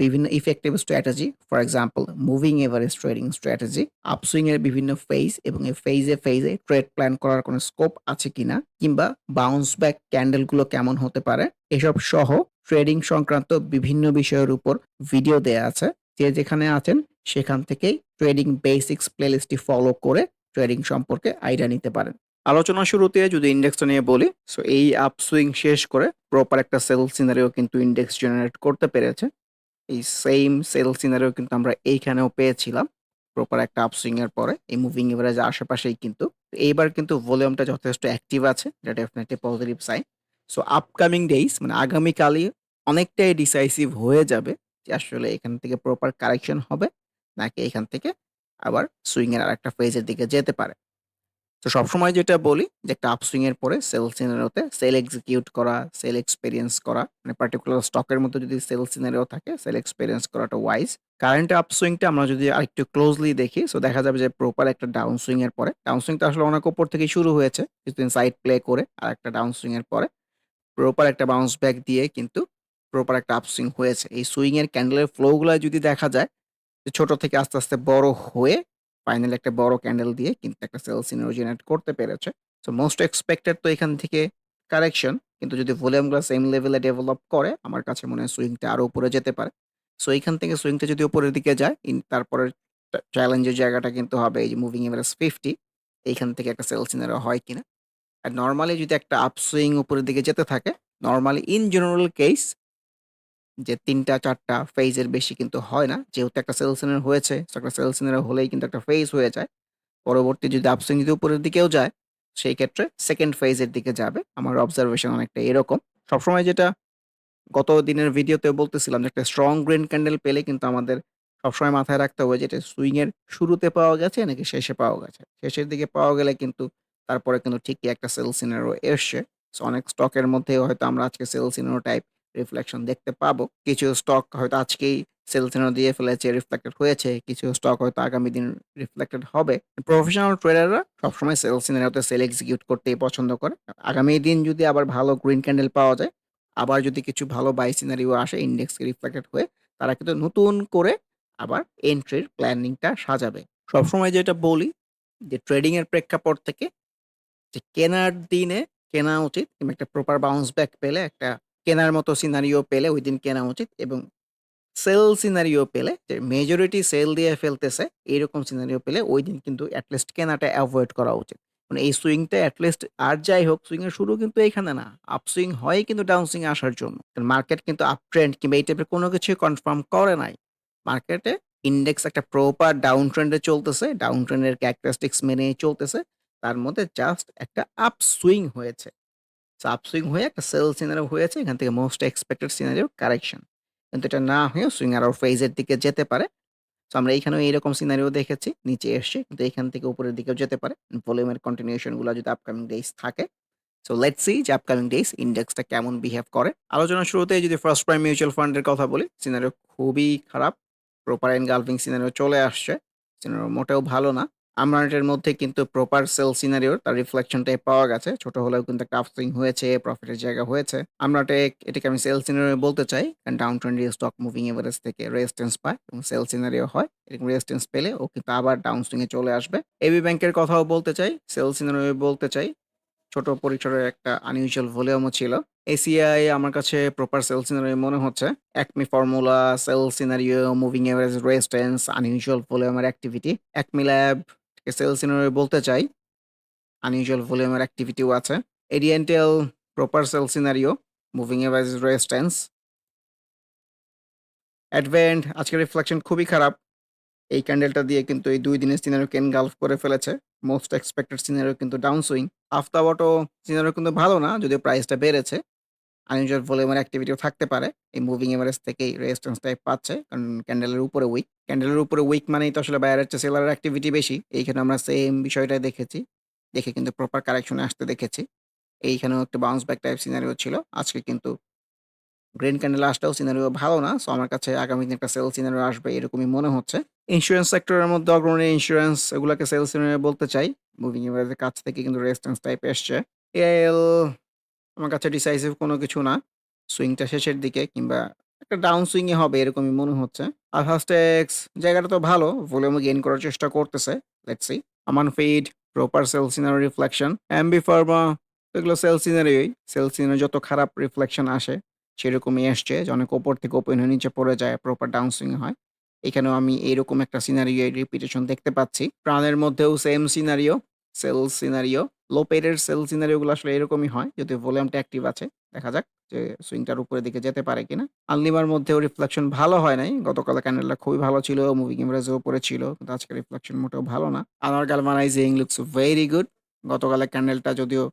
বিভিন্ন effective strategy, for example moving average trading strategy, upswing এর বিভিন্ন ফেজ এবং এই ফেজে, ফেজে ট্রেড প্ল্যান করার কোনো স্কোপ আছে কিনা কিংবা বাউন্স ব্যাক ক্যান্ডেলগুলো কেমন হতে পারে, এসব সহ ট্রেডিং সংক্রান্ত বিভিন্ন বিষয়ের উপর ভিডিও দেয়া আছে। যে যেখানে আছেন সেখান থেকেই ট্রেডিং বেসিক্স প্লেলিস্টটি ফলো করে ট্রেডিং সম্পর্কে আইডিয়া নিতে পারেন। আলোচনা শুরুতে যদি ইন্ডেক্সটা নিয়ে বলি, সো এই আপসুইং শেষ করে প্রপার একটা সেল সিনারিও কিন্তু ইন্ডেক্স জেনারেট করতে পেরেছে। এই সেম সেল সিনারিও কিন্তু আমরা এইখানেও পেয়েছিলাম। প্রপার একটা আপসুইং এর পরে, এই মুভিং এভারেজ আশেপাশেই কিন্তু। এইবার কিন্তু ভলিউমটা যথেষ্ট অ্যাক্টিভ আছে। এটা definitely positive sign. So upcoming days মানে আগামীকালই অনেকটাই ডিসাইসিভ হয়ে যাবে যে আসলে এখান থেকে প্রপার কারেকশন হবে, নাকি এখান থেকে আবার সুইং এর আরেকটা ফেজের দিকে যেতে পারে। তো সবসময় যেটা বলি যে একটা এর পরে সেল সিনারিওতে সেল এক্সিকিউট করা, সেল এক্সপেরিয়েন্স করা মানে পার্টিকুলার স্টকের মধ্যে যদি সেল সিনারিও থাকে সেল এক্সপেরিয়েন্স করাটা ওয়াইজ। কারেন্ট আপসুইংটা আমরা যদি আরেকটু ক্লোজলি দেখি সো দেখা যাবে যে প্রপার একটা ডাউন সুইং এর পরে ডাউন সুইংটা আসলে অনেক উপর থেকে শুরু হয়েছে। কিছুদিন সাইড প্লে করে আর একটা ডাউন সুইং এর পরে প্রপার একটা বাউন্স ব্যাক দিয়ে কিন্তু প্রপার একটা আপসুইং হয়েছে। এই সুইং এর ক্যান্ডেলের ফ্লো গুলা যদি দেখা যায় ছোট থেকে আস্তে, আস্তে বড় হয়ে ফাইনালি একটা বড় ক্যান্ডেল দিয়ে কিন্তু একটা সেল সিনারিও জেনারেট করতে পেরেছে। সো মোস্ট এক্সপেক্টেড তো এখান থেকে কারেকশন কিন্তু যদি ভলিউমগুলা সেম লেভেলে ডেভেলপ করে আমার কাছে মনে হয় সুইংটা আরও উপরে যেতে পারে। সো এইখান থেকে সুইংটা যদি উপরের দিকে যায় টা চ্যালেঞ্জের জায়গাটা কিন্তু হবে এই যে মুভিং এভারেজ 50 এইখান থেকে একটা সেল সিনারিও হয় কিনা। আর নর্মালি যদি একটা আপসুইং উপরের দিকে যেতে থাকে, নর্মালি ইন জেনারেল কেস যে ৩ টা ৪ টা ফেজের বেশি কিন্তু হয় না। যেহেতু একটা সেল সিনারিও হয়েছে, একটা সেল সিনারিও হলেই কিন্তু একটা ফেজ হয়ে যায়। পরবর্তী যদি আপসুইং যদি উপরের দিকেও যায়, সেই ক্ষেত্রে 2nd ফেজের দিকে যাবে। আমার অবজারভেশন অনেকটা এরকম। সবসময় যেটা গত দিনের ভিডিওতেও বলতেছিলাম যে একটা স্ট্রং গ্রিন ক্যান্ডেল পেলে কিন্তু আমাদের সবসময় মাথায় রাখতে হবে যে এটা শুরুতে পাওয়া গেছে নাকি শেষে পাওয়া গেছে। শেষের দিকে পাওয়া গেলে কিন্তু তারপরে কিন্তু ঠিকই একটা সেল সিনারিও এসছে। অনেক স্টকের মধ্যেও হয়তো আমরা আজকে সেল সিনারিও টাইপ রিফ্লেকশন দেখতে পাবো। কিছু স্টক হয়তো আজকেই সেল দিয়ে ফেলেছে, রিফ্লেক্টেড হয়েছে। কিছু স্টক হয়তো আগামী দিন রিফ্লেক্টেড হবে। প্রফেশনাল ট্রেডাররা সবসময় সেল সিনারিওতে সেল এক্সিকিউট করতেই পছন্দ করে। আগামী দিন যদি আবার ভালো গ্রিন ক্যান্ডেল পাওয়া যায়, আবার যদি কিছু ভালো বাই সিনারিও আসে ইন্ডেক্সে রিফ্লেক্টেড হয়ে, তারা কিন্তু নতুন করে আবার এন্ট্রির প্ল্যানিংটা সাজাবে। সবসময় যেটা বলি যে ট্রেডিং এর প্রেক্ষাপট থেকে যে কেনার দিনে কেনা উচিত কিংবা একটা প্রপার বাউন্স ব্যাক পেলে একটা কেনার মতো সিনারিও পেলে ওই দিন কেনা উচিত এবং সেল সিনারিও পেলে, যে মেজরিটি সেল দিয়ে ফেলতেছে এরকম সিনারিও পেলে ওই দিন কিন্তু অ্যাটলিস্ট কেনাটা এভয়েড করা উচিত। মানে এই সুইংটা অ্যাটলিস্ট আর যাই হোক সুইং এর শুরু কিন্তু এইখানে না। আপ সুইং হয় কিন্তু ডাউন সুইং আসার জন্য। মার্কেট কিন্তু আপ ট্রেন্ড কিংবা এই টাইপের কোনো কিছুই কনফার্ম করে নাই। মার্কেটে ইন্ডেক্স একটা প্রপার ডাউন ট্রেন্ডে চলতেছে। ডাউন ট্রেন্ডের ক্যারেক্টারিস্টিক্স মেনেই চলতেছে। তার মধ্যে জাস্ট একটা আপ সুইং হয়েছে। সো আপসুইং হয়ে একটা সেল সিনারিও হয়েছে। এখান থেকে মোস্ট এক্সপেক্টেড সিনারিও কারেকশন। কিন্তু এটা না হয়ে সুইং আরও ফেজের দিকে যেতে পারে। সো আমরা এইখানেও এইরকম সিনারিও দেখেছি। নিচে এসছে কিন্তু এখান থেকে উপরের দিকেও যেতে পারে। ভলিউমের কন্টিনিউশনগুলা যদি আপকামিং ডেইজ থাকে। সো লেটস সি যে আপকামিং ডেইজ ইন্ডেক্সটা কেমন বিহেভ করে। আলোচনার শুরুতে যদি ফার্স্ট প্রাইম মিউচুয়াল ফান্ড এর কথা বলি, সিনারিও খুবই খারাপ। প্রপার এনগালফিং সিনারিও চলে আসছে। সিনারিও মোটেও ভালো না। আমরানের মধ্যে কিন্তু প্রপার সেল সিনারিওর তার রিফ্লেকশনটাই পাওয়া গেছে। ছোট হলেও কিন্তু আপসুইং হয়েছে, প্রফিটের জায়গা হয়েছে। আমরাটেক এটাকে আমি সেল সিনারিও বলতে চাই। কারণ down trend stock moving average থেকে রেজিস্ট্যান্স পায় এবং সেল সিনারিও হয়। এরকম রেজিস্ট্যান্স পেলে ও কিন্তু আবার ডাউন সুইং এ চলে আসবে। এবি ব্যাংকের কথাও বলতে চাই, সেল সিনারিও বলতে চাই। ছোট পরিসরের একটা unusual ভলিউমও ছিল। ACI আমার কাছে প্রপার সেল সিনারিও মনে হচ্ছে। Acme formula, sell scenario, moving average resistance, unusual ভলিউমের অ্যাক্টিভিটি। একমি Lab থেকে সেল সিনারিও বলতে চাই। unusual ভলিউমের অ্যাক্টিভিটিও আছে। Ediental proper sell scenario, moving average resistance. Advent আজকের রিফ্লেকশন খুবই খারাপ। এই ক্যান্ডেলটা দিয়ে কিন্তু এই ২ দিনের সিনারিওকে এনগালফ করে ফেলেছে। মোস্ট এক্সপেক্টেড সিনারিও কিন্তু down swing. Aftab auto scenario কিন্তু ভালো না যদিও প্রাইসটা বেড়েছে। Unusual ভলিউমের অ্যাক্টিভিটিও থাকতে পারে। এই মুভিং এভারেজ থেকেই রেজিস্ট্যান্স টাইপ পাচ্ছে। কারণ ক্যান্ডেলের উপরে উইক। ক্যান্ডেলের উপরে উইক মানেই তো আসলে বায়ারের চেয়ে সেলারের অ্যাক্টিভিটি বেশি। এইখানে আমরা সেম বিষয়টাই দেখেছি। দেখে কিন্তু প্রপার কারেকশন আসতে দেখেছি। এইখানেও একটা বাউন্স ব্যাক টাইপ সিনারিও ছিল। আজকে কিন্তু গ্রিন ক্যান্ডেল আসলেও সিনারিও ভালো না। সো আমার কাছে আগামী দিনে একটা সেল সিনারিও আসবে এরকমই মনে হচ্ছে। ইন্সুরেন্স সেক্টরের মধ্যে অগ্রণী ইন্স্যুরেন্স এগুলোকে সেল সিনারিও বলতে চাই। মুভিং এভারেজের কাছ থেকে কিন্তু রেজিস্ট্যান্স টাইপ এসছে। AIL আমার কাছে ডিসাইসিভ কোনো কিছু না। সুইংটা শেষের দিকে কিংবা একটা ডাউন সুইং হবে এরকমই মনে হচ্ছে। আলফাস্টেক্স জায়গাটা তো ভালো। ভলিউম গেইন করার চেষ্টা করতেছে। Let's see. Aman feed proper sell scenario reflection. Ambee pharma এগুলো সেল সিনারিওই। সেল সিনারিও যত খারাপ রিফ্লেকশন আসে সেরকমই আসছে যে অনেক উপর থেকে ওপেন হয়ে নিচে পড়ে যায় প্রপার ডাউন সুইং হয়। এখানেও আমি এইরকম একটা সিনারিও রিপিটেশন দেখতে পাচ্ছি। প্রাণের মধ্যেও same scenario, sell scenario. Low paid sell scenario গুলো আসলে এরকমই হয়। যদিও ভলিউমটা অ্যাক্টিভ আছে। দেখা যাক যে সুইংটার উপরের দিকে যেতে পারে কিনা। আলনিমার মধ্যেও রিফ্লেকশন ভালো হয় নাই। গতকালের ক্যান্ডেলটা খুবই ভালো ছিল। মুভিং এভারেজের উপরে ছিল। কিন্তু আজকের রিফ্লেকশন মোটেও ভালো না। আনার গ্যালভানাইজিং লুকস ভেরি গুড। গতকালের ক্যান্ডেলটা যদিও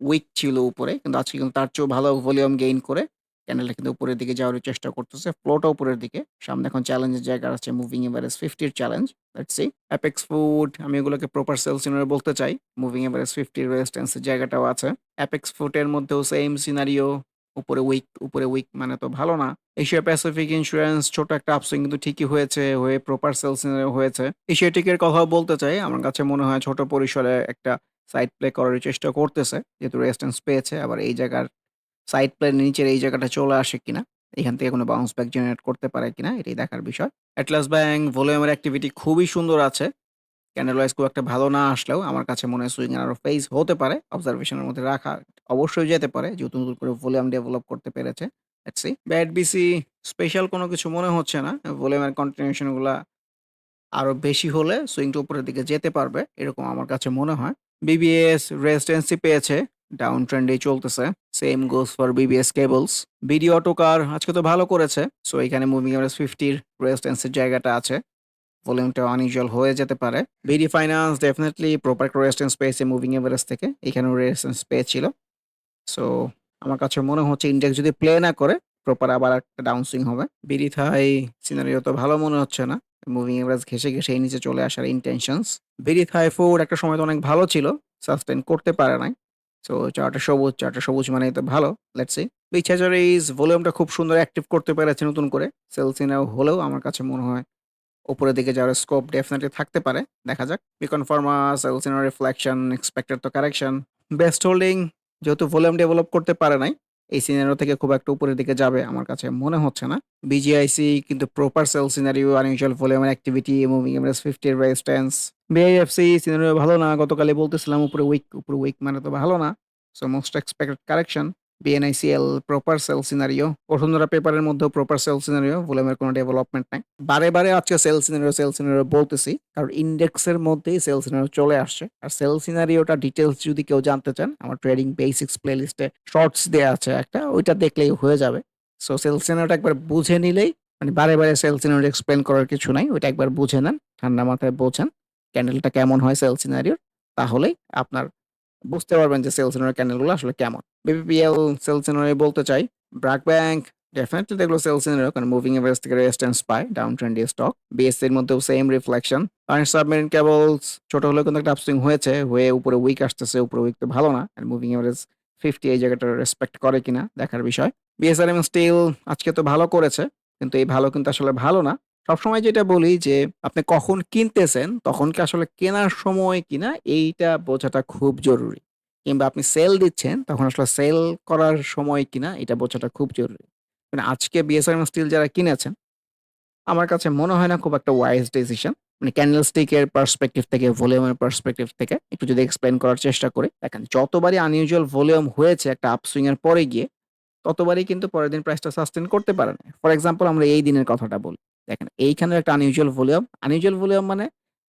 উইক ছিল উপরে। কিন্তু আজকে কিন্তু তার চেয়েও ভালো ভলিউম গেইন করে ক্যান্ডেলটা কিন্তু উপরের দিকে যাওয়ার চেষ্টা করতেছে। ফ্লোটা উপরের দিকে। সামনে এখন চ্যালেঞ্জের জায়গা আছে মুভিং এভারেজ 50 এর challenge. Let's see. Apex food আমি এগুলোকে প্রপার সেল সিনারিও বলতে চাই। মুভিং এভারেজ 50 এর রেজিস্ট্যান্স এর জায়গাটাও আছে। অ্যাপেক্স ফুড এর মধ্যেও সেম সিনারিও। উপরে উইক, উপরে উইক মানে তো ভালো না। এশিয়া প্যাসিফিক ইন্স্যুরেন্স ছোট একটা আপসুইং কিন্তু ঠিকই হয়েছে। হয়ে প্রপার সেল সিনারিও হয়েছে। এশিয়াটিকের কথাও বলতে চাই। আমার কাছে মনে হয় ছোট পরিসরে একটা সাইড প্লে করার চেষ্টা করতেছে। যেহেতু রেজিস্ট্যান্স পেয়েছে। আবার এই জায়গার সাইড প্লে নিচের এই জায়গাটা চলে আসে কিনা। এখান থেকে কোনো বাউন্স ব্যাক জেনারেট করতে পারে কিনা, এটাই দেখার বিষয়। অ্যাটলাস ব্যাংক ভলিউমের অ্যাক্টিভিটি খুবই সুন্দর আছে। ক্যান্ডেল ওয়াইজ খুব একটা ভালো না আসলেও আমার কাছে মনে হয় সুইং এর ফেস হতে পারে। অবজারভেশন এর মধ্যে রাখা অবশ্যই যেতে পারে। যেহেতু নতুন করে ভলিউম ডেভেলপ করতে পেরেছে। সি। ব্যাড বিসি স্পেশাল কোনো কিছু মনে হচ্ছে না। ভলিউমের কন্টিনিউশনগুলা আরও বেশি হলে সুইংটা উপরের দিকে যেতে পারবে। এরকম আমার কাছে মনে হয়। বিবিএস রেজিস্ট্যান্সি পেয়েছে। ডাউন ট্রেন্ডেই চলতেছে। Same goes for BBS cables. BD autocar আজকে তো ভালো করেছে। সো এখানে মুভিং এভারেজ 50 এর রেজিস্ট্যান্স এর জায়গাটা আছে। ভলিউমটা আনইউজুয়াল হয়ে যেতে পারে। BD finance definitely proper resistance পেয়েছে মুভিং এভারেজ থেকে। এখানেও রেজিস্ট্যান্স পেয়েছিল। সো আমার কাছে মনে হচ্ছে ইন্ডেক্স যদি প্লে না করে প্রপার আবার একটা ডাউন সুইং হবে। বিডি থাই সিনারিও তো ভালো মনে হচ্ছে না। মুভিং এভারেজ ঘেঁষে এই নিচে চলে আসার ইনটেনশনস। বিডি থাই ফুড একটা সময় তো অনেক ভালো ছিল। সাস্টেইন করতে পারে নাই। সো চারটা সবুজ, চারটা সবুজ মানে এটা ভালো। Let's see. বিচ ইজ ভলিউমটা খুব সুন্দর অ্যাক্টিভ করতে পেরেছে নতুন করে। সেলসিনাও হলেও আমার কাছে মনে হয় উপরের দিকে যাওয়ার স্কোপ ডেফিনেটলি থাকতে পারে। দেখা যাক। Beacon pharma sell scenario reflection expected তো কারেকশন। বেস্ট হোল্ডিং যেহেতু ভলিউম ডেভেলপ করতে পারে নাই। এই সিনারিও থেকে খুব একটা উপরের দিকে যাবে আমার কাছে মনে হচ্ছে না। বিজিআইসি কিন্তু proper sell scenario unusual volume activity moving average 50 এর রেজিস্ট্যান্স। বিআইএফসি সিনারিও ভালো না। গতকালই বলতেছিলাম উপরে উইক, উপরে উইক মানে তো ভালো না। So most expected correction. BNICL proper sell scenario. Bashundhara পেপারের মধ্যেও প্রপার সেল সিনারিও। ভলিউমের কোনো ডেভেলপমেন্ট নাই। বারে, বারে আজকে সেল সিনারিও, সেল সিনারিও বলতেছি। কারণ ইন্ডেক্সের মধ্যেই সেল সিনারিও চলে আসছে। আর সেল সিনারিওটা ডিটেলস যদি কেউ জানতে চান আমার ট্রেডিং বেসিক্স প্লেলিস্টে শর্টস দেওয়া আছে একটা। ওইটা দেখলেই হয়ে যাবে। সো সেল সিনারিওটা একবার বুঝে নিলেই মানে বারে, বারে সেল সিনারিও এক্সপ্লেন করার কিছু নাই। ওইটা একবার বুঝে নেন। ঠান্ডা মাথায় বোঝেন। ক্যান্ডেলটা কেমন হয় সেল সিনারিওর। তাহলেই আপনার বুঝতে পারবেন যে সেল সিনারিও ক্যান্ডেলগুলো আসলে কেমন। বিপিপিএল সেল সিনারিও বলতে চাই। ব্র্যাক ব্যাংক ডেফিনিটলি দেখল সেল সিনারিও কারণ মুভিং এভারেজ থেকে রেজিস্ট্যান্স পায় ডাউন ট্রেন্ডি স্টক। বিএসসি এর মধ্যেও same reflection. Current submarine cables ছোট হলেও কিন্তু একটা আপসুইং হয়েছে। হয়ে উপরে উইক আসতেছে। উপরে উইক তো ভালো না। আর মুভিং এভারেজ 50 এই জায়গাটা রেসপেক্ট করে কিনা দেখার বিষয়। বিএসআরএম স্টিল আজকে তো ভালো করেছে। কিন্তু এই ভালো কিন্তু আসলে ভালো না। সবসময় যেটা বলি যে আপনি কখন কিনতেছেন তখন কি আসলে কেনার সময় কিনা এইটা বোঝাটা খুব জরুরি। কিংবা আপনি সেল দিচ্ছেন তখন আসলে সেল করার সময় কিনা এটা বোঝাটা খুব জরুরি। মানে আজকে বিএসআরএম স্টিল যারা কিনেছেন আমার কাছে মনে হয় না খুব একটা ওয়াইজ ডিসিশন। মানে ক্যান্ডেলস্টিকের পার্সপেক্টিভ থেকে, ভলিউমের পার্সপেক্টিভ থেকে একটু যদি এক্সপ্লেইন করার চেষ্টা করি। দেখেন যতবারই আনইউজুয়াল ভলিউম হয়েছে একটা আপসুইং এর পরে গিয়ে, ততবারই কিন্তু পরের দিন প্রাইসটা সাস্টেইন করতে পারে না। ফর এক্সাম্পল আমরা এই দিনের কথাটা বলি। দেখেন এইখানেও একটা আনইউজুয়াল ভলিউম। আনইউজুয়াল ভলিউম মানে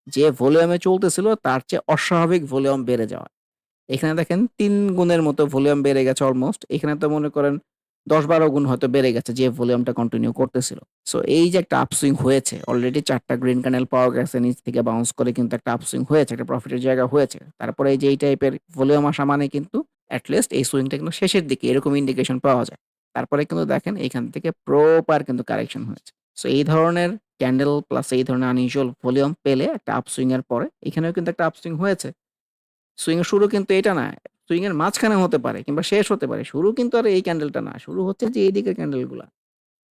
যে ভলিউমে চলতেছিল তার চেয়ে অস্বাভাবিক ভলিউম বেড়ে যাওয়া। এখানে দেখেন তিন গুণের মতো ভলিউম বেড়ে গেছে অলমোস্ট। এখানে তো মনে করেন দশ বারো গুণ হয়তো বেড়ে গেছে যে ভলিউমটা কন্টিনিউ করতেছিল। সো এই যে একটা আপসুইং হয়েছে, অলরেডি চারটা গ্রিন ক্যান্ডেল পাওয়া গেছে নিচ থেকে বাউন্স করে কিন্তু একটা আপসুইং হয়েছে, একটা প্রফিটের জায়গা হয়েছে। তারপরে এই যে এই টাইপের ভলিউম আসা মানে কিন্তু অ্যাটলিস্ট লিস্ট এই সুইংটা কিন্তু শেষের দিকে এরকম ইন্ডিকেশন পাওয়া যায়। তারপরে কিন্তু দেখেন এখান থেকে প্রপার কিন্তু কারেকশন হয়েছে। সো এই ধরনের ক্যান্ডেল প্লাস এই ধরনের আনইউজুয়াল ভলিউম পেলে একটা আপসুইং এর পরে এখানেও কিন্তু একটা আপসুইং হয়েছে। সুইং এর শুরু কিন্তু এটা না। সুইং এর মাঝখানে হতে পারে কিংবা শেষ হতে পারে। শুরু কিন্তু আর এই ক্যান্ডেলটা না। শুরু হচ্ছে যে এই দিকের ক্যান্ডেলগুলা।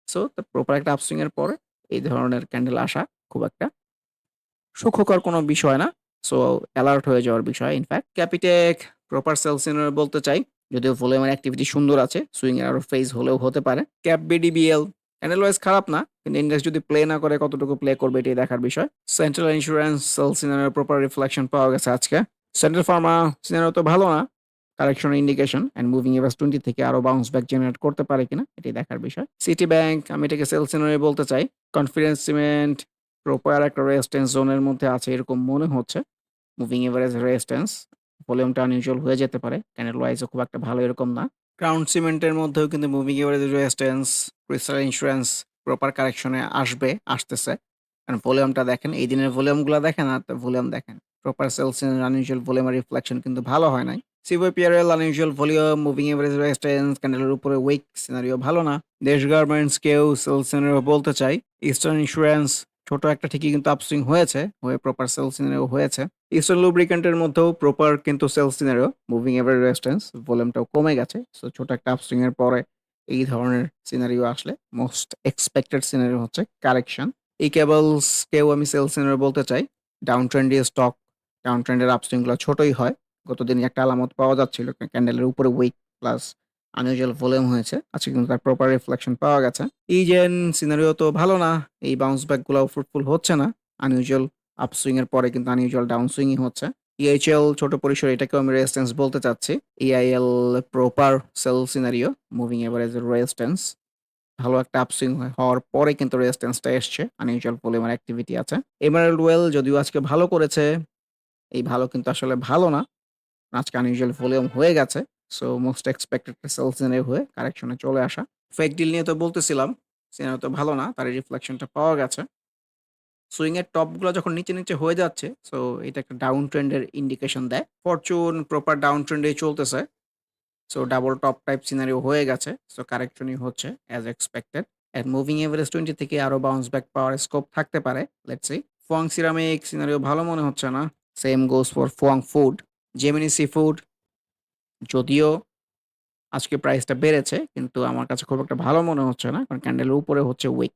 সো প্রপার একটা আপসুইং এর পরে এই ধরনের ক্যান্ডেল আসা খুব একটা সুখকর কোনো বিষয় না। সো অ্যালার্ট হয়ে যাওয়ার বিষয় in fact. Capitec proper sell scenario বলতে চাই। যদিও ভলিউমের অ্যাক্টিভিটি সুন্দর আছে। সুইং এর আরও ফেজ হলেও হতে পারে। ক্যাপ বিডিবিএল ক্যান্ডেল ওয়াইজ খারাপ না। কিন্তু ইন্ডেক্স যদি প্লে না করে কতটুকু প্লে করবে এটাই দেখার বিষয়। Central insurance sell scenario proper reflection পাওয়া গেছে আজকে। সেন্ট্রাল ফার্মা সিনারিও তো ভালো না। Correction indication and moving average 20 থেকে আরও বাউন্স ব্যাক জেনারেট করতে পারে কিনা এটি দেখার বিষয়। সিটি ব্যাংক আমি এটাকে সেল সিনারিও বলতে চাই। কনফিডেন্স সিমেন্ট প্রপার একটা রেজিস্ট্যান্স জোনের মধ্যে আছে এরকম মনে হচ্ছে। মুভিং এভারেজ রেজিস্ট্যান্স ভলিউমটা আনইউজুয়াল হয়ে যেতে পারে। ক্যান্ডেল ওয়াইজও খুব একটা ভালো এরকম না। ক্রাউন সিমেন্টের মধ্যেও কিন্তু moving average resistance, crystal insurance proper কারেকশনে আসবে, আসতেছে। কারণ ভলিউমটা দেখেন, এই দিনের ভলিউমগুলা দেখেন আর ভলিউম দেখেন। প্রপার সেল সিনারিও আনইউজুয়াল ভলিউমের রিফ্লেকশন কিন্তু ভালো হয় নাই। COPRL unusual volume, moving average resistance ক্যান্ডেলের উপরে উইক সিনারিও ভালো না। দেশ গার্মেন্টস কেউ সেল সিনারিও বলতে চাই। ইস্টার্ন ইন্স্যুরেন্স ছোট একটা ঠিকই কিন্তু আপসুইং হয়েছে, হয়ে প্রপার সেল সিনারিও হয়েছে। ইস্টার্ন লুব্রিক্যান্টের মধ্যেও প্রপার কিন্তু sell scenario, moving average resistance ভলিউমটাও কমে গেছে। সো ছোট একটা আপসুইং এর পরে এই ধরনের সিনারিও আসলে মোস্ট এক্সপেক্টেড সিনারিও হচ্ছে কারেকশন। এই কেবলস কেও আমি সেল সিনারিও বলতে চাই। ডাউন ট্রেন্ডি স্টক, ডাউন ট্রেন্ডেরগুলো ছোটই হয়। গতদিন একটা আলামত পাওয়া যাচ্ছিল ক্যান্ডেলের উপরে উইক প্লাস আনইউজুয়াল ভলিউম হয়েছে। আজকে কিন্তু তার প্রপার রিফ্লেকশন পাওয়া গেছে। ইজেন সিনারিও তো ভালো না। এই বাউন্স ব্যাক গুলাও ফ্রুটফুল হচ্ছে না। আনইউজুয়াল এর পরে কিন্তু আনইউজুয়াল ডাউন সুইংই হচ্ছে। ইএইচএল ছোট পরিসরে এটাকেও আমি রেজিস্ট্যান্স বলতে চাচ্ছি। EIL proper sell scenario, moving average resistance ভালো একটা আপসুইং হওয়ার পরে কিন্তু রেজিস্ট্যান্সটা এসছে। আনইউজুয়াল ভলিউমের অ্যাক্টিভিটি আছে। এমারাল্ড ওয়েল যদিও আজকে ভালো করেছে। এই ভালো কিন্তু আসলে ভালো না। আজকে আনইউজুয়াল ভলিউম হয়ে গেছে। So most expected sell scenario হয়ে কারেকশনে চলে আসা। ফেক ডিল নিয়ে তো বলতেছিলাম। সিনারিও তো ভালো না। তার রিফ্লেকশনটা পাওয়া গেছে। সুইং এর টপগুলা যখন নিচে, নিচে হয়ে যাচ্ছে সো এটা একটা ডাউন ট্রেন্ড এর ইন্ডিকেশন দেয়। ফরচুন প্রপার ডাউন ট্রেন্ডেই চলতেছে। So double top type scenario হয়ে গেছে। সো কারেকশনই হচ্ছে as expected. And moving average 20 থেকে আরও বাউন্স ব্যাক পাওয়ার স্কোপ থাকতে পারে। Let's see. Fuwang ceramic scenario ভালো মনে হচ্ছে না। Same goes for Fuwang food. Gemini sea food যদিও আজকে প্রাইসটা বেড়েছে কিন্তু আমার কাছে খুব একটা ভালো মনে হচ্ছে না। কারণ ক্যান্ডেলের উপরে হচ্ছে উইক।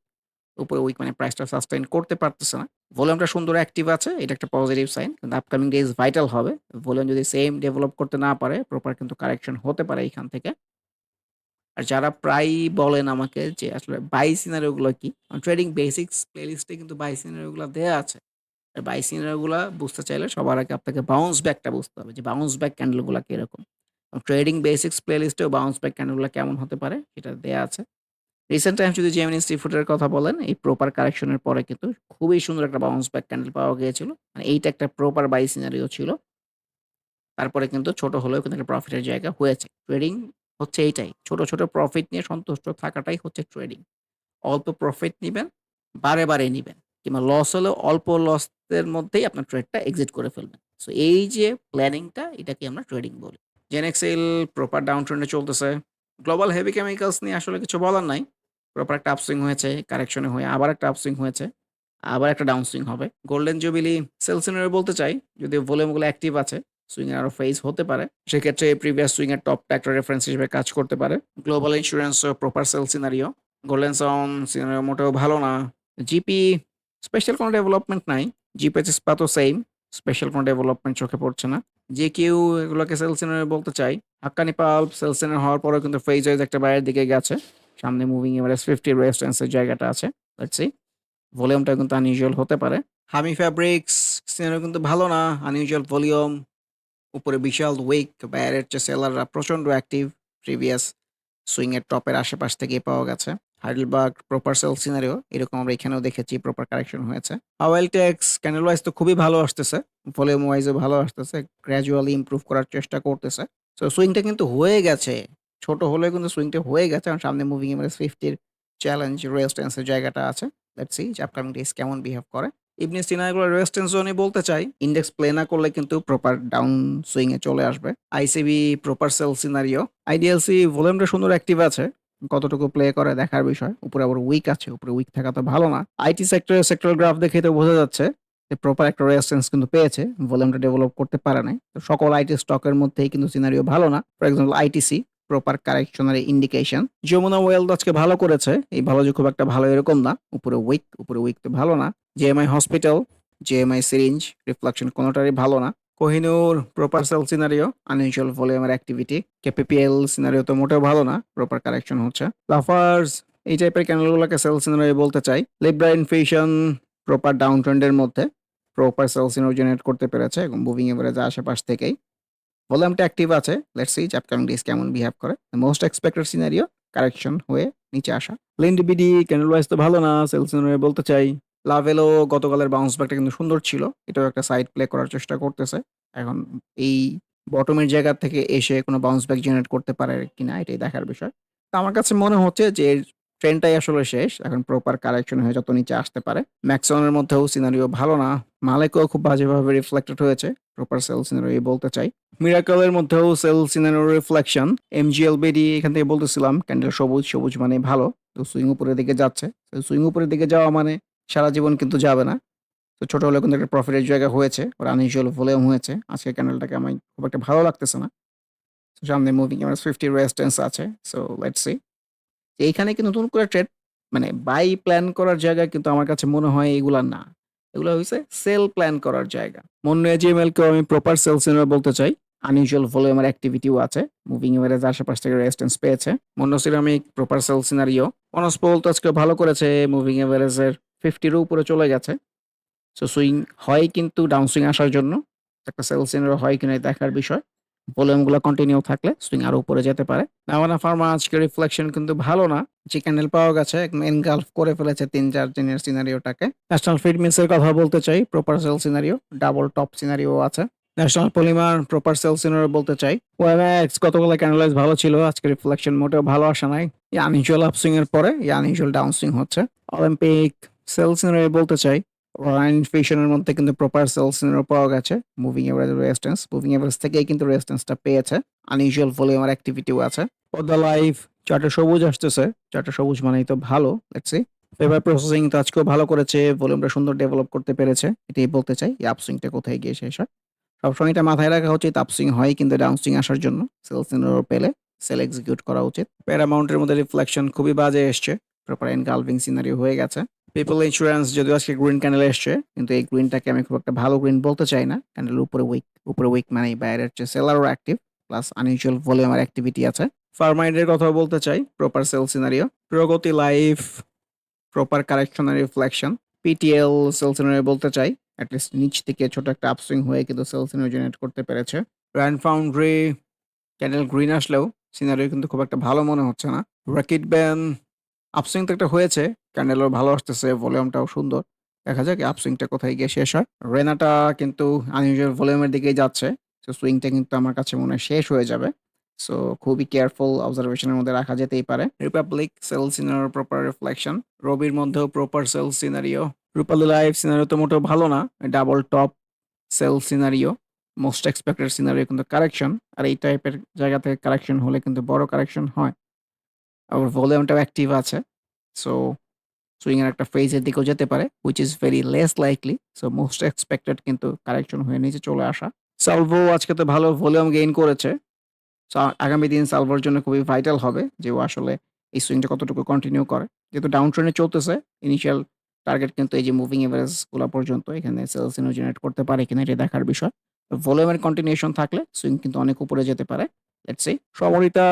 উপরে উইক মানে প্রাইসটা সাস্টেইন করতে পারতেছে না। ভলিউমটা সুন্দর অ্যাক্টিভ আছে। এটা একটা পজিটিভ সাইন। কিন্তু আপকামিং ডেজ ভাইটাল হবে। ভলিউম যদি সেম ডেভেলপ করতে না পারে প্রপার কিন্তু কারেকশন হতে পারে এখান থেকে। আর যারা প্রায়ই বলেন আমাকে যে আসলে বাই সিনারিও গুলো কি? ট্রেডিং বেসিকস প্লেলিস্টে কিন্তু বাই সিনারিও গুলা দেয়া আছে। আর বাই সিনারিও গুলা বুঝতে চাইলে সবার আগে আপনাকে বাউন্স ব্যাকটা বুঝতে হবে যে বাউন্স ব্যাক ক্যান্ডেলগুলা কীরকম। ট্রেডিং বেসিকস প্লেলিস্টেও বাউন্স ব্যাক ক্যান্ডেলগুলা কেমন হতে পারে, সেটা দেওয়া আছে। রিসেন্ট টাইম যদি জেমিনি এর কথা বলেন এই প্রপার কারেকশনের পরে কিন্তু খুবই সুন্দর একটা বাউন্স ব্যাক ক্যান্ডেল পাওয়া গিয়েছিল। মানে এইটা একটা প্রপার বাই সিনারিও ছিল। তারপরে কিন্তু ছোট হলেও কিন্তু একটা প্রফিটের জায়গা হয়েছে। ট্রেডিং হচ্ছে এইটাই। ছোট, ছোট প্রফিট নিয়ে সন্তুষ্ট থাকাটাই হচ্ছে ট্রেডিং। অল্প প্রফিট নিবেন, বারে, বারে নিবেন। কিংবা লস হলেও অল্প লসের মধ্যেই আপনার ট্রেডটা এক্সিট করে ফেলবেন। সো এই যে প্ল্যানিংটা এটাকে আমরা ট্রেডিং বলি। জেনেক্সিল প্রপার ডাউন ট্রেন্ডে চলতেছে। গ্লোবাল হেভি কেমিক্যালস নিয়ে আসলে কিছু বলার নাই। প্রপার একটা আপসুইং হয়েছে, কারেকশনে হয়ে আবার একটা আপসুইং হয়েছে। আবার একটা ডাউন সুইং হবে। গোল্ডেন জুবিলি সেল সিনারিও বলতে চাই। যদি ভলিউমগুলো অ্যাক্টিভ আছে। সুইং এর আরও ফেজ হতে পারে। সেক্ষেত্রে প্রিভিয়াস সুইং এর টপটা একটা রেফারেন্স হিসেবে কাজ করতে পারে। Global ইন্স্যুরেন্সও proper sell scenario. Golden sound scenario মোটেও ভালো না। জিপি স্পেশাল কোনো ডেভেলপমেন্ট নাই। জিপিএস ইস্পাতও সেইম। স্পেশাল কোনো ডেভেলপমেন্ট চোখে পড়ছে না। যে কেউ এগুলোকে সেল সিনারিও বলতে চাই। হাক্কানি পাল্প সেল সিনারি হওয়ার পরেও কিন্তু ফেজ ওয়াইজ একটা বাইরের দিকে গেছে। সামনে মুভিং এভারেজ 50 রেজিস্ট্যান্স এর জায়গাটা আছে। লেটস। ভলিউমটা কিন্তু আনইউজুয়াল হতে পারে। হামি ফ্যাব্রিক্স সিনারিও কিন্তু ভালো না। আনইউজুয়াল ভলিউম, উপরে বিশাল উইক, বাইরের চেয়ে সেলাররা প্রচণ্ড অ্যাক্টিভ। প্রিভিয়াস সুইং এর টপের আশেপাশ থেকে পাওয়া গেছে। হাইডেলবার্গ প্রপার সেল সিনারিও এরকম আমরা এখানেও দেখেছি প্রপার কারেকশন হয়েছে। হাওয়েল টেক্স ক্যান্ডেল ওয়াইজ তো খুবই ভালো আসতেছে। ভলিউম ওয়াইজও ভালো আসতেছে। গ্র্যাজুয়ালি ইমপ্রুভ করার চেষ্টা করতেছে। সো সুইংটা কিন্তু হয়ে গেছে। ছোট হলেও কিন্তু সুইংটা হয়ে গেছে। কারণ সামনে মুভিং 50 এর চ্যালেঞ্জ রেজিস্ট্যান্স এর জায়গাটা আছে। লেটস সি যে আপকামিং ডেজ কেমন বিহেভ করে। ইবনে সিনারিগুলোর রেজিস্ট্যান্স জোনই বলতে চাই। ইন্ডেক্স প্লে না করলে কিন্তু প্রপার ডাউন সুইং এ চলে আসবে। ICB proper sell scenario. IDLC ভলিউমটা সুন্দর অ্যাক্টিভ আছে। কতটুকু প্লে করে দেখার বিষয়। উপরে আবার উইক আছে। উপরে উইক থাকা তো ভালো না। আইটি সেক্টরের সেক্টর গ্রাফ দেখে তো বোঝা যাচ্ছে যে প্রপার একটা রেজিস্ট্যান্স কিন্তু পেয়েছে। ভলিউমটা ডেভেলপ করতে পারে নাই। তো সকল আইটি স্টকের মধ্যেই কিন্তু সিনারিও ভালো না। For example ITC proper correctionary indication. Jamuna wealth আজকে ভালো করেছে। এই ভালো যে খুব একটা ভালো এরকম না। উপরে উইক, উপরে উইক তো ভালো না। JMI hospital, JMI syringe, reflection কোনটারই ভালো না। Kohinoor proper sell scenario, unusual ভলিউমের অ্যাক্টিভিটি। কেপিপিএল সিনারিও তো মোটেও ভালো না। প্রপার কারেকশন হচ্ছে। লাফার্স এই টাইপের ক্যান্ডেলগুলোকে সেল সিনারিও বলতে চাই। লিব্রা ইনফিউশন প্রপার ডাউন ট্রেন্ডের মধ্যে প্রপার সেল সিনারিও জেনারেট করতে পেরেছে এবং মুভিং এভারেজ আশেপাশ থেকেই। ভলিউমটা অ্যাক্টিভ আছে। লেটস সি আপকামিং ডেজ কেমন বিহেভ করে। মোস্ট এক্সপেক্টেড সিনারিও কারেকশন হয়ে নিচে আসা। লিন্ড বিডি ক্যান্ডেল ওয়াইজ তো ভালো না। সেল সিনারিও বলতে চাই। লাভেলো গতকালের বাউন্স ব্যাকটা কিন্তু সুন্দর ছিল। এটাও একটা সাইড প্লে করার চেষ্টা করতেছে। এখন এই বটমের জায়গা থেকে এসে কোনো বাউন্স ব্যাক জেনারেট করতে পারে কিনা, এটাই দেখার বিষয়। তো আমার কাছে মনে হচ্ছে যে এর ট্রেন্ডটাই আসলে শেষ। এখন প্রপার কারেকশন হয়ে যত নিচে আসতে পারে। ম্যাক্সওয়ানের মধ্যেও সিনারিও ভালো না। মালেকও খুব বাজেভাবে রিফ্লেক্টেড হয়েছে। প্রপার সেল সিনারিও বলতে চাই। মিরাকলের মধ্যেও সেল সিনারিও রিফ্লেকশন। এমজিএলবিডি এখান থেকে বলতেছিলাম ক্যান্ডেল সবুজ, সবুজ মানে ভালো। তো সুইং উপরের দিকে যাচ্ছে। তো সুইং উপরের দিকে যাওয়া মানে সারা জীবন কিন্তু যাবে না। তো ছোট হলেও কিন্তু একটা প্রফিটের জায়গা হয়েছে। ওর আনইউজুয়াল ভলিউম হয়েছে। আজকে ক্যান্ডেলটাকে আমার খুব একটা ভালো লাগতেছে না। সামনে মুভিং এভারেজ 50 রেজিস্ট্যান্স আছে। So let's see. এইখানে কিন্তু নতুন করে ট্রেড মানে বাই প্ল্যান করার জায়গা কিন্তু আমার কাছে মনে হয় এগুলা না। এগুলা হইছে সেল প্ল্যান করার জায়গা। মন্নু এজিএমএলকেও আমি প্রপার সেল সিনারিও বলতে চাই। আনইউজুয়াল ভলিউমের অ্যাক্টিভিটিও আছে। মুভিং এভারেজ আশেপাশ থেকে রেজিস্ট্যান্স পেয়েছে। Monno ceramic proper sell scenario. Monospool তো আজকে ভালো করেছে। মুভিং এভারেজের 50 এর উপরে চলে গেছে। সো সুইং হয় কিন্তু ডাউন সুইং আসার জন্য। একটা সেল সিনারিও হয় কিনা দেখার বিষয়। ভলিউমগুলো কন্টিনিউ থাকলে সুইং আরও উপরে যেতে পারে। নাভানা ফার্মা আজকে রিফ্লেকশন কিন্তু ভালো না। যে ক্যান্ডেল পাওয়া গেছে এনগালফ করে ফেলেছে ৩-৪ দিনের সিনারিওটাকে। ন্যাশনাল ফিড মিলস এর কথা বলতে চাই। Proper sell scenario. Double top scenario আছে। National polymer proper sell scenario বলতে চাই। ওএমএক্স গতকাল ক্যান্ডেল ওয়াইজ ভালো ছিল। আজকে রিফ্লেকশন মোটেও ভালো আসে নাই। আনইউজুয়াল আপসুইং এর পরে আনইউজুয়াল ডাউন সুইং হচ্ছে। অলিম্পিক সেল সিনারিও বলতে চাই। রায়ান ফিশনের মধ্যে কিন্তু প্রপার সেল সিনারিও পাওয়া গেছে। Moving average resistance. Moving average থেকেই কিন্তু রেজিস্ট্যান্সটা পেয়েছে। আনইউজুয়াল ভলিউমের অ্যাক্টিভিটিও আছে। পদ্মা লাইভ চারটে সবুজ আসতেছে। চারটে সবুজ মানেই তো ভালো। সি। পেপার প্রসেসিং তো আজকেও ভালো করেছে। ভলিউমটা সুন্দর ডেভেলপ করতে পেরেছে। এটাই বলতে চাই। এই আপসুইংটা কোথায় গিয়ে শেষ হয়। সবসময় এটা মাথায় রাখা উচিত আপসুইং হয় কিন্তু ডাউন সুইং আসার জন্য সেল সিনারিও পেলে সেল এক্সিকিউট করা উচিত। প্যারামাউন্টের মধ্যে রিফ্লেকশন খুবই বাজে এসছে। প্রপার এনগালফিং সিনারিও হয়ে গেছে। পিপল ইন্স্যুরেন্স যদিও আজকে গ্রিন ক্যান্ডেল এসছে, কিন্তু এই গ্রিনটাকে আমি খুব একটা ভালো গ্রিন বলতে চাই না। ক্যান্ডেল উপরে উইক। উপরে উইক মানে বাইরের চেয়ে সেলারও অ্যাক্টিভ প্লাস আনইউজুয়াল ভলিউমের অ্যাক্টিভিটি আছে। ফার্মাইডের কথা বলতে চাই। Proper sell scenario. Pragati life proper correctionary reflection. PTL sell scenario বলতে চাই। এটলিস্ট নিচ থেকে ছোট একটা আপসুইং হয়ে কিন্তু সেল সিনারিও জেনারেট করতে পেরেছে। রায়ান ফাউন্ড্রি ক্যান্ডেল গ্রিন আসলেও সিনারিও কিন্তু খুব একটা ভালো মনে হচ্ছে না। রাকিট ব্যান আপসুইং তো একটা হয়েছে। ক্যান্ডেলও ভালো আসতেছে। ভলিউমটাও সুন্দর। দেখা যাক আপসুইংটা কোথায় গিয়ে শেষ হয়। রেনাটা কিন্তু আনইউজুয়াল ভলিউমের দিকেই যাচ্ছে। সো সুইংটা কিন্তু আমার কাছে মনে হয় শেষ হয়ে যাবে। সো খুবই কেয়ারফুল অবজারভেশনের মধ্যে রাখা যেতেই পারে। Republic sell scenario proper reflection. রবির মধ্যেও proper sell scenario. Rupali life scenario তো মোটেও ভালো না। Double top sell scenario. Most expected scenario কিন্তু কারেকশন। আর এই টাইপের জায়গা থেকে কারেকশন হলে কিন্তু বড় কারেকশন হয়। আবার ভলিউমটাও অ্যাক্টিভ আছে। সো সুইং এর একটা ফেজের দিকেও যেতে পারে which is very less likely. So most expected কিন্তু কারেকশন হয়ে নিচে চলে আসা। সালভো আজকে তো ভালো ভলিউম গেইন করেছে। সো আগামী দিন সালভোর জন্য খুবই ভাইটাল হবে যে ও আসলে এই সুইংটা কতটুকু কন্টিনিউ করে। যেহেতু ডাউন ট্রেনে চলতেছে ইনিশিয়াল টার্গেট কিন্তু এই যে মুভিং এভারেজগুলা পর্যন্ত এখানে সেল সিনারিও জেনারেট করতে পারে কিনা এটা দেখার বিষয়। ভলিউমের কন্টিনিউশন থাকলে সুইং কিন্তু অনেক উপরে যেতে পারে। Let's C. সমরিতা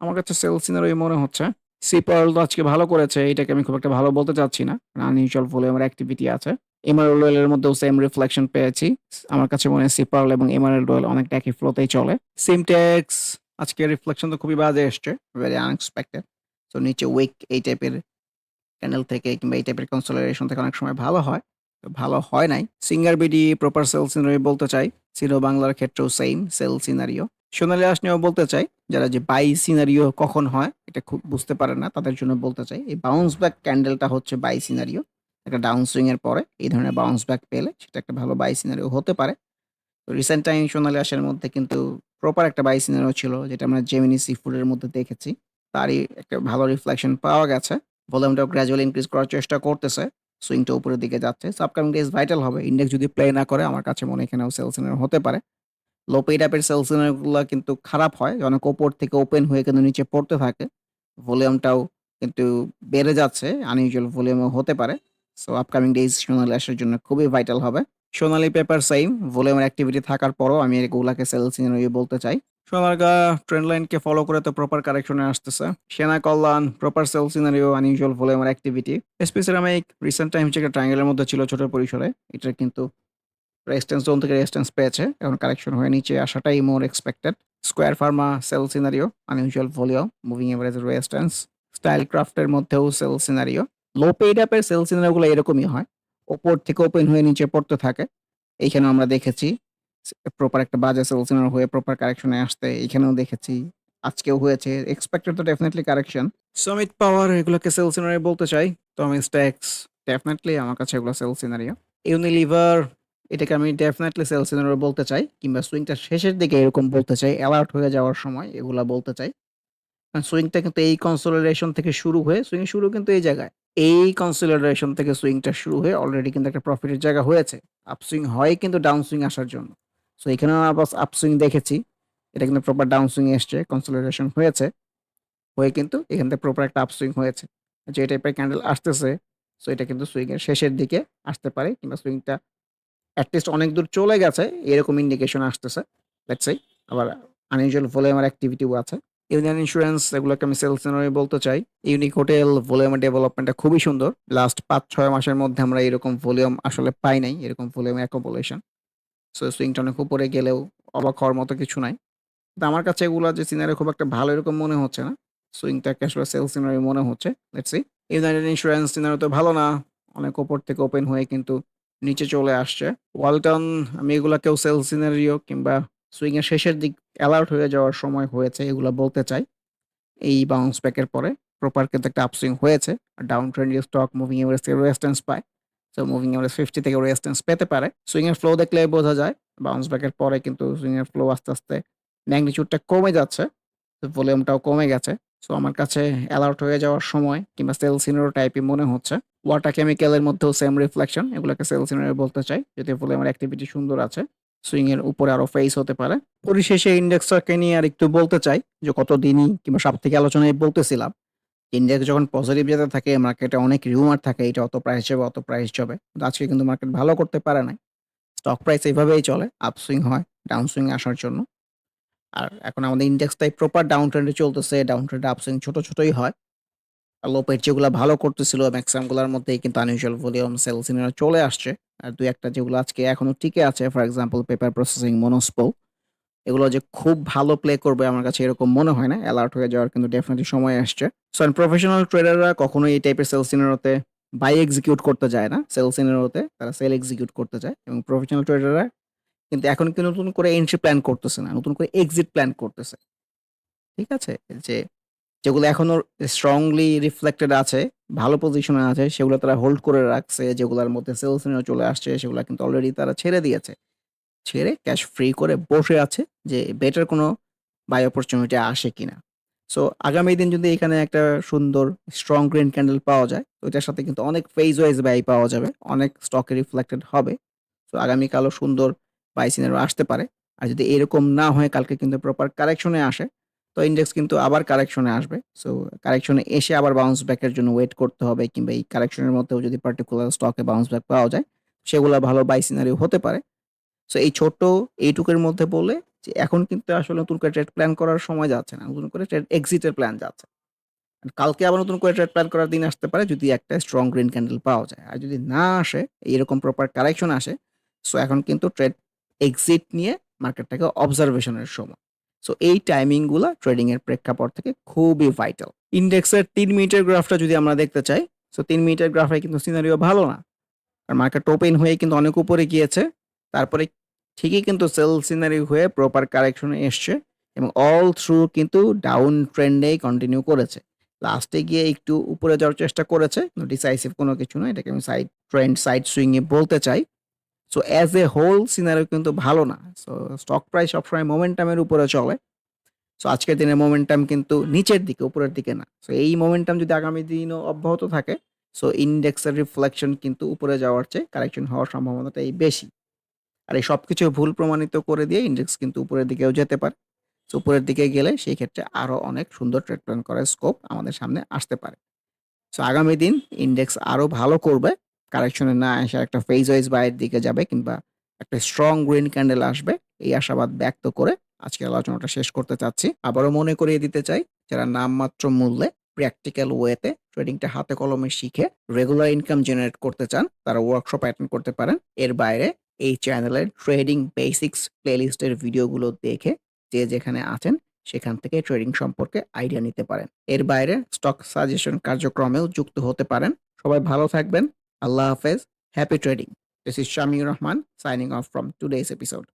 আমার কাছে সেল সিনারিও মনে হচ্ছে। সিপার্ল তো আজকে ভালো করেছে। এটাকে আমি খুব একটা ভালো বলতে চাচ্ছি না। আনইউজুয়াল ভলিউমের অ্যাক্টিভিটি আছে। এমারাল্ড এর মধ্যেও সেম রিফ্লেকশন পেয়েছি। আমার কাছে মনে হয় সিপার্ল এবং এমারাল্ড ওয়েল অনেকটা একই ফ্লোতেই চলে। সিমটেক্স আজকে রিফ্লেকশন তো খুবই বাজে এসছে। Very unexpected. সো নিচে উইক এই টাইপের ক্যান্ডেল থেকে কিংবা এই টাইপের কনসোলিডেশন থেকে অনেক সময় ভালো হয়। তো ভালো হয় নাই। Singer BD proper sell scenario বলতে চাই। সিনো বাংলার ক্ষেত্রেও সেম সেল সিনারিও। সোনালী আঁশ নিয়েও বলতে চাই, যারা যে বাই সিনারিও কখন হয়, এটা খুব বুঝতে পারে না, তাদের জন্য বলতে চাই। এই বাউন্স ব্যাক ক্যান্ডেলটা হচ্ছে বাই সিনারিও। একটা ডাউন সুইং এর পরে এই ধরনের বাউন্স ব্যাক পেলে সেটা একটা ভালো বাই সিনারিও হতে পারে। তো রিসেন্ট টাইম সোনালী আঁশের মধ্যে কিন্তু প্রপার একটা বাই সিনারিও ছিল, যেটা আমরা জেমিনি সি-ফুডের মধ্যে দেখেছি। তারই একটা ভালো রিফ্লেকশন পাওয়া গেছে। ভলিউমটাও গ্র্যাজুয়ালি ইনক্রিজ করার চেষ্টা করতেছে। সুইংটা উপরের দিকে যাচ্ছে। সো আপকামিং ডেজ ভাইটাল হবে। ইন্ডেক্স যদি প্লে না করে, আমার কাছে মনে এখানেও সেল সিনারি হতে পারে। লো পেইড অ্যাপের সেল সিনারি গুলা কিন্তু খারাপ হয়। অনেক উপর থেকে ওপেন হয়ে কিন্তু নিচে পড়তে থাকে। ভলিউমটাও কিন্তু বেড়ে যাচ্ছে। আনইউজুয়াল ভলিউমও হতে পারে। সো আপকামিং ডেজ সোনালী আঁশের জন্য খুবই ভাইটাল হবে। সোনালি পেপার সেম ভলিউমের অ্যাক্টিভিটি থাকার পরও আমি এগুলাকে সেল সিনারি বলতে চাই। সোনারগাঁ ট্রেন্ড লাইনকে ফলো করে তো প্রপার কারেকশনে আসতেছে। Sena Kalyan proper sell scenario unusual ভলিউমের activity. SP ceramic recent time থেকে ট্রায়াঙ্গেলের মধ্যে ছিল ছোট পরিসরে। এটা কিন্তু রেজিস্ট্যান্স জোন থেকে রেজিস্ট্যান্স পেয়েছে। এখন কারেকশন হয়ে নিচে আসাটাই more expected. Square pharma sell scenario unusual volume moving average resistance. Style ক্রাফটের মধ্যেও সেল সিনারিও। লো পেইড অ্যাপের সেল সিনারিও গুলো এরকমই হয়। ওপর থেকে ওপেন হয়ে নিচে পড়তে থাকে। এইখানেও আমরা দেখেছি প্রপার একটা বাজে সেল সিনারিও হয়ে প্রপার কারেকশনে আসতে এখানেও দেখেছি। আজকেও হয়েছে। এক্সপেক্টেড তো ডেফিনিটলি কারেকশন। সমিত পাওয়ার এগুলোকে সেল সিনারি বলতে চাই। টমিস টেক্স ডেফিনিটলি আমার কাছে এগুলো সেল সিনারিও। ইউনিলিভার এটাকে আমি ডেফিনেটলি সেল সিনারিও বলতে চাই কিংবা সুইংটা শেষের দিকে এরকম বলতে চাই। অ্যালার্ট হয়ে যাওয়ার সময় এগুলা বলতে চাই। কারণ সুইংটা কিন্তু এই কনসোলিডেশন থেকে শুরু হয়ে সুইং শুরু কিন্তু এই জায়গায়। এই কনসোলিডেশন থেকে সুইংটা শুরু হয়ে অলরেডি কিন্তু একটা প্রফিটের জায়গা হয়েছে। আপসুইং হয় কিন্তু ডাউন সুইং আসার জন্য। সো এখানেও আবার আপসুইং দেখেছি। এটা কিন্তু প্রপার ডাউন সুইং এসছে, কনসোলিডেশন হয়েছে। হয়ে কিন্তু এখান থেকে প্রপার একটা আপসুইং হয়েছে। যে টাইপের ক্যান্ডেল আসতেছে সো এটা কিন্তু সুইং এর শেষের দিকে আসতে পারে কিংবা সুইংটা এট লিস্ট অনেক দূর চলে গেছে, এরকম ইন্ডিকেশন আসতেছে। লেটস সে আবার আনইউজুয়াল ভলিউমের অ্যাক্টিভিটিও আছে। ইউনিয়ন ইন্স্যুরেন্স এগুলোকে আমি সেলস বলতে চাই। ইউনিক হোটেল ভলিউমের ডেভেলপমেন্টটা খুবই সুন্দর। লাস্ট ৫-৬ মাসের মধ্যে আমরা এরকম ভলিউম আসলে পাই নাই। এরকম ভলিউমের অ্যাকুমুলেশন। সো সুইংটা অনেক উপরে গেলেও অবাক হওয়ার মতো কিছু নাই। কিন্তু আমার কাছে এগুলা যে সিনারি খুব একটা ভালো এরকম মনে হচ্ছে না। সুইংটাকে আসলে সেলস সিনারি মনে হচ্ছে। Let's see. United Insurance scenario তো ভালো না। অনেক উপর থেকে ওপেন হয়ে কিন্তু নিচে চলে আসছে। ওয়ালটন আমি এগুলাকেও সেল সিনারিও কিংবা সুইং এর শেষের দিক অ্যালার্ট হয়ে যাওয়ার সময় হয়েছে এগুলা বলতে চাই। এই বাউন্স ব্যাক এর পরে প্রপার কিন্তু একটা আপসুইং হয়েছে। আর down trendy stock moving average থেকে রেজিস্ট্যান্স পায়। সো মুভিং এভারেজ 50 থেকে রেজিস্ট্যান্স পেতে পারে। সুইং এর ফ্লো দেখলে বোঝা যায়। বাউন্স ব্যাক এর পরে কিন্তু সুইং এর ফ্লো আস্তে, আস্তে ম্যাগনিটিউডটা কমে যাচ্ছে। তো ভলিউমটাও কমে গেছে। সো আমার কাছে অ্যালার্ট হয়ে যাওয়ার সময় কিংবা সেল সিনারিও টাইপই মনে হচ্ছে। ওয়াটার কেমিক্যাল এর মধ্যেও সেম রিফ্লেকশন এগুলোকে সেল সিনারি বলতে চাই। যদি বলে আমার অ্যাক্টিভিটি সুন্দর আছে। সুইং এর উপরে আরও ফেস হতে পারে। পরিশেষে ইন্ডেক্সটাকে নিয়ে আর একটু বলতে চাই যে কতদিনই কিংবা সব থেকে আলোচনায় বলতেছিলাম। ইন্ডেক্স যখন পজিটিভ যেতে থাকে মার্কেটে অনেক রিউমার থাকে এটা অত প্রাইস যাবে, অত প্রাইস যাবে। আজকে কিন্তু মার্কেট ভালো করতে পারে নাই। স্টক প্রাইস এভাবেই চলে। আপসুইং হয় ডাউন সুইং আসার জন্য। আর এখন আমাদের ইন্ডেক্সটাই প্রপার ডাউন ট্রেন্ডে চলতেছে। ডাউন ট্রেন্ডে আপসুইং ছোট, ছোটই হয়। আর লো পেইড যেগুলা ভালো করতেছিল ম্যাক্সিমামগুলার মধ্যেই কিন্তু আনইউজুয়াল ভলিউম সেল সিনারি চলে আসছে। আর ২-১ যেগুলো আজকে এখনও টিকে আছে ফর এক্সাম্পল পেপার প্রসেসিং, মনোস্পো এগুলো যে খুব ভালো প্লে করবে আমার কাছে এরকম মনে হয় না। অ্যালার্ট হয়ে যাওয়ার কিন্তু ডেফিনিটলি সময় আসছে। সো প্রফেশনাল ট্রেডাররা কখনোই এই টাইপের সেল সিনারিওতে বাই এক্সিকিউট করতে যায় না। সেল সিনারিওতে তারা সেল এক্সিকিউট করতে যায় এবং প্রফেশনাল ট্রেডাররা কিন্তু এখন কি নতুন করে এন্ট্রি প্ল্যান করতেছে না। নতুন করে এক্সিট প্ল্যান করতেছে। ঠিক আছে? যে যেগুলো এখনও স্ট্রংলি রিফ্লেক্টেড আছে, ভালো পজিশনে আছে সেগুলো তারা হোল্ড করে রাখছে। যেগুলার মধ্যে সেল সিনারিও চলে আসছে সেগুলা কিন্তু অলরেডি তারা ছেড়ে দিয়েছে। ছেড়ে ক্যাশ ফ্রি করে বসে আছে যে বেটার কোনো বাই অপরচুনিটি আসে কিনা। সো আগামী দিন যদি এখানে একটা সুন্দর স্ট্রং গ্রিন ক্যান্ডেল পাওয়া যায় ওইটার সাথে কিন্তু অনেক ফেজ ওয়াইজ ব্যয় পাওয়া যাবে। অনেক স্টকে রিফ্লেক্টেড হবে। সো আগামীকালও সুন্দর সিনারিও আসতে পারে। আর যদি এরকম না হয় কালকে কিন্তু প্রপার কারেকশনে আসে তো ইন্ডেক্স কিন্তু আবার কারেকশনে আসবে। সো কারেকশনে এসে আবার বাউন্স ব্যাকের জন্য ওয়েট করতে হবে কিংবা এই কারেকশনের মধ্যেও যদি পার্টিকুলার স্টকে বাউন্স ব্যাক পাওয়া যায় সেগুলা ভালো বাই সিনারিও হতে পারে। সো এই ছোট্ট এইটুকুর মধ্যে বলে যে এখন কিন্তু আসলে নতুন করে ট্রেড প্ল্যান করার সময় যাচ্ছে না। নতুন করে ট্রেড এক্সিটের প্ল্যান যাচ্ছে। কালকে আবার নতুন করে ট্রেড প্ল্যান করার দিন আসতে পারে যদি একটা স্ট্রং গ্রিন ক্যান্ডেল পাওয়া যায়। আর যদি না আসে, এরকম প্রপার কারেকশন আসে, সো এখন কিন্তু ট্রেড এক্সিট নিয়ে মার্কেটটাকে অবজারভেশন এর সময়। সো এই টাইমিংগুলা ট্রেডিং এর প্রেক্ষাপট থেকে খুবই ভাইটাল। ইন্ডেক্সের ৩ মিনিটের গ্রাফটা যদি আমরা দেখতে চাই, সো ৩ মিনিটের গ্রাফে কিন্তু সিনারিও ভালো না। আর মার্কেট ওপেন হয়ে কিন্তু অনেক উপরে গিয়েছে। তারপরে ঠিকই কিন্তু সেল সিনারি হয়ে প্রপার কারেকশন এসছে এবং অল থ্রু কিন্তু ডাউন ট্রেন্ডেই কন্টিনিউ করেছে। লাস্টে গিয়ে একটু উপরে যাওয়ার চেষ্টা করেছে। ডিসাইসিভ কোনো কিছু না। এটাকে আমি সাইড ট্রেন্ড সাইড সুইং এ বলতে চাই। So as a whole scenario কিন্তু ভালো না। সো স্টক প্রাইস সবসময় মোমেন্টামের উপরে চলে। সো আজকের দিনের মোমেন্টাম কিন্তু নিচের দিকে, উপরের দিকে না। সো এই মোমেন্টাম যদি আগামী দিনও অব্যাহত থাকে, সো ইন্ডেক্সের রিফ্লেকশন কিন্তু উপরে যাওয়ার চেয়ে কারেকশন হওয়ার সম্ভাবনাটাই বেশি। আর এই সব কিছু ভুল প্রমাণিত করে দিয়ে ইন্ডেক্স কিন্তু উপরের দিকেও যেতে পারে। সো উপরের দিকে গেলে সেই ক্ষেত্রে আরও অনেক সুন্দর ট্রেড প্ল্যান করার স্কোপ আমাদের সামনে আসতে পারে। সো আগামী দিন ইন্ডেক্স আরও ভালো করবে। কারেকশন না এসে একটা ফেজ ওয়াইজ বাই এর দিকে যাবে কিংবা একটা স্ট্রং গ্রিন ক্যান্ডেল আসবে। এই আশাবাদ ব্যক্ত করে আজকে আলোচনাটা শেষ করতে চাচ্ছি। আবারও মনে করিয়ে দিতে চাই, যারা নামমাত্র মূল্যে প্র্যাকটিক্যাল ওয়েতে ট্রেডিংটা হাতে কলমে শিখে রেগুলার ইনকাম জেনারেট করতে চান, তারা ওয়ার্কশপ অ্যাটেন্ড করতে পারেন। এর বাইরে এই চ্যানেলের ট্রেডিং বেসিক্স প্লেলিস্টের ভিডিওগুলো দেখে যে যেখানে আছেন সেখান থেকে ট্রেডিং সম্পর্কে আইডিয়া নিতে পারেন। এর বাইরে স্টক সাজেশন কার্যক্রমেও যুক্ত হতে পারেন। সবাই ভালো থাকবেন। Allah Hafiz. Happy trading. This is Shamir Rahman signing off from today's episode.